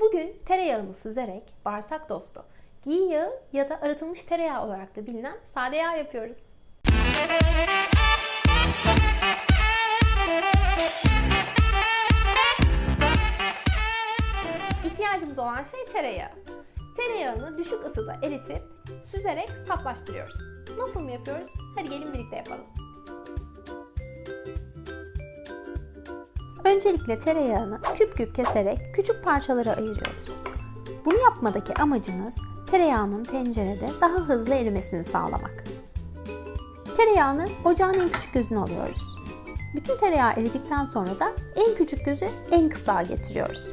Bugün tereyağını süzerek bağırsak dostu, ghee yağı ya da arıtılmış tereyağı olarak da bilinen sade yağ yapıyoruz. İhtiyacımız olan şey tereyağı. Tereyağını düşük ısıda eritip süzerek saflaştırıyoruz. Nasıl mı yapıyoruz? Hadi gelin birlikte yapalım. Öncelikle tereyağını küp küp keserek küçük parçalara ayırıyoruz. Bunu yapmadaki amacımız tereyağının tencerede daha hızlı erimesini sağlamak. Tereyağını ocağın en küçük gözüne alıyoruz. Bütün tereyağı eridikten sonra da en küçük gözü en kısa getiriyoruz.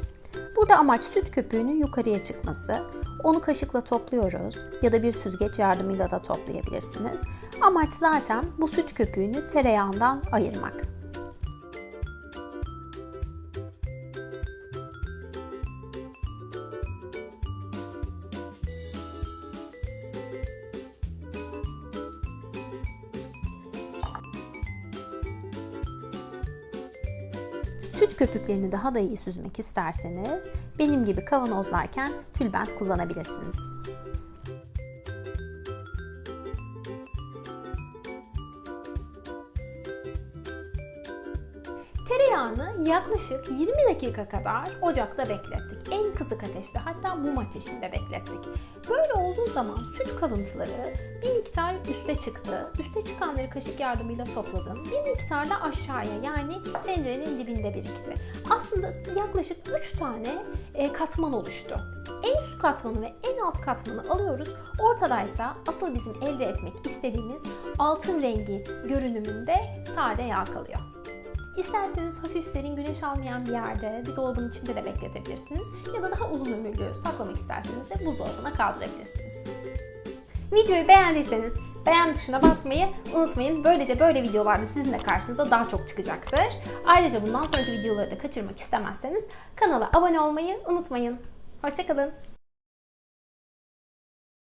Burada amaç süt köpüğünün yukarıya çıkması. Onu kaşıkla topluyoruz ya da bir süzgeç yardımıyla da toplayabilirsiniz. Amaç zaten bu süt köpüğünü tereyağından ayırmak. Süt köpüklerini daha da iyi süzmek isterseniz benim gibi kavanozlarken tülbent kullanabilirsiniz. Tereyağını yaklaşık 20 dakika kadar ocakta beklettik. En kısık ateşte hatta mum ateşinde beklettik. Böyle olduğu zaman süt kalıntıları bir miktar üste çıktı. Üste çıkanları kaşık yardımıyla topladım. Bir miktar da aşağıya yani tencerenin dibinde birikti. Aslında yaklaşık 3 tane e, katman oluştu. En üst katmanı ve en alt katmanı alıyoruz. Ortadaysa asıl bizim elde etmek istediğimiz altın rengi görünümünde sade yağ kalıyor. İsterseniz hafif serin güneş almayan bir yerde bir dolabın içinde de bekletebilirsiniz. Ya da daha uzun ömürlü saklamak isterseniz de buzdolabına kaldırabilirsiniz. Videoyu beğendiyseniz beğen tuşuna basmayı unutmayın. Böylece böyle videolarda sizin de karşınıza daha çok çıkacaktır. Ayrıca bundan sonraki videoları da kaçırmak istemezseniz kanala abone olmayı unutmayın. Hoşçakalın.